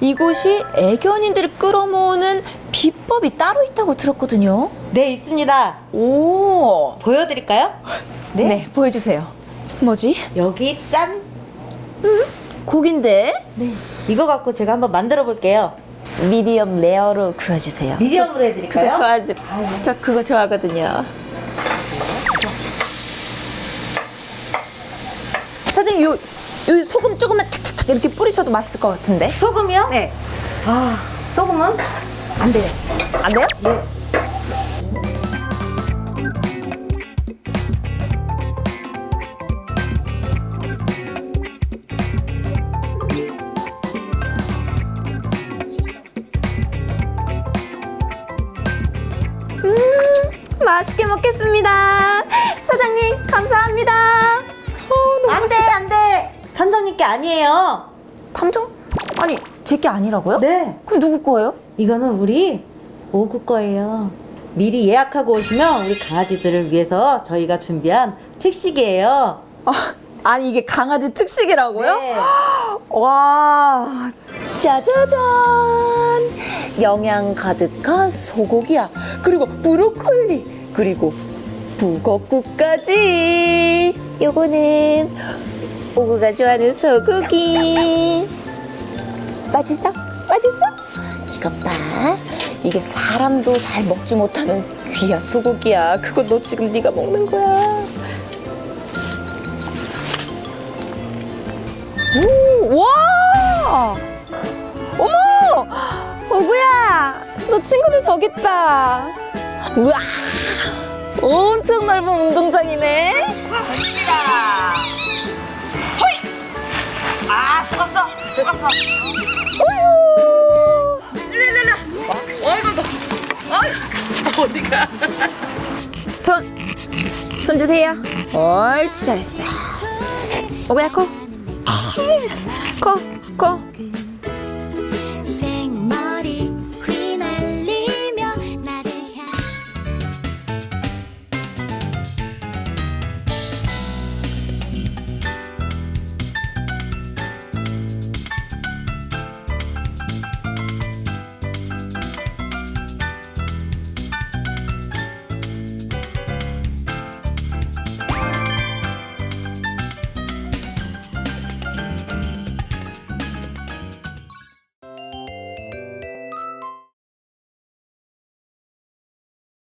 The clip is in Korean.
이곳이 애견인들을 끌어모으는 비법이 따로 있다고 들었거든요. 네, 있습니다. 오. 보여드릴까요? 네, 보여주세요. 뭐지? 여기 짠! 고긴데? 네. 이거 갖고 제가 한번 만들어 볼게요. 미디엄 레어로 구워주세요. 미디엄으로 그거 해드릴까요? 좋아하죠. 저 그거 좋아하거든요. 사장님, 요, 요 소금 조금만 탁탁탁 이렇게 뿌리셔도 맛있을 것 같은데? 소금이요? 네. 아, 소금은 안 돼요. 안 돼요? 네. 맛있게 먹겠습니다. 사장님, 아니에요. 탐정? 아니, 제 게 아니라고요? 네. 그럼 누구 거예요? 이거는 우리 오구 거예요. 미리 예약하고 오시면 우리 강아지들을 위해서 저희가 준비한 특식이에요. 아, 아니, 이게 강아지 특식이라고요? 네. 와, 짜자잔! 영양 가득한 소고기야. 그리고 브로콜리. 그리고 북어국까지. 요거는 오구가 좋아하는 소고기. 맛있어? 맛있어? 이것 봐. 이게 사람도 잘 먹지 못하는 귀한 소고기야. 그거 너 지금 네가 먹는 거야. 오, 와! 어머! 어구야! 너 친구들 저기 있다. 우와! 엄청 넓은 운동장이네. 아, 손, 손 주세요. 옳지, 잘했어. 어구야, 코. 코, 코.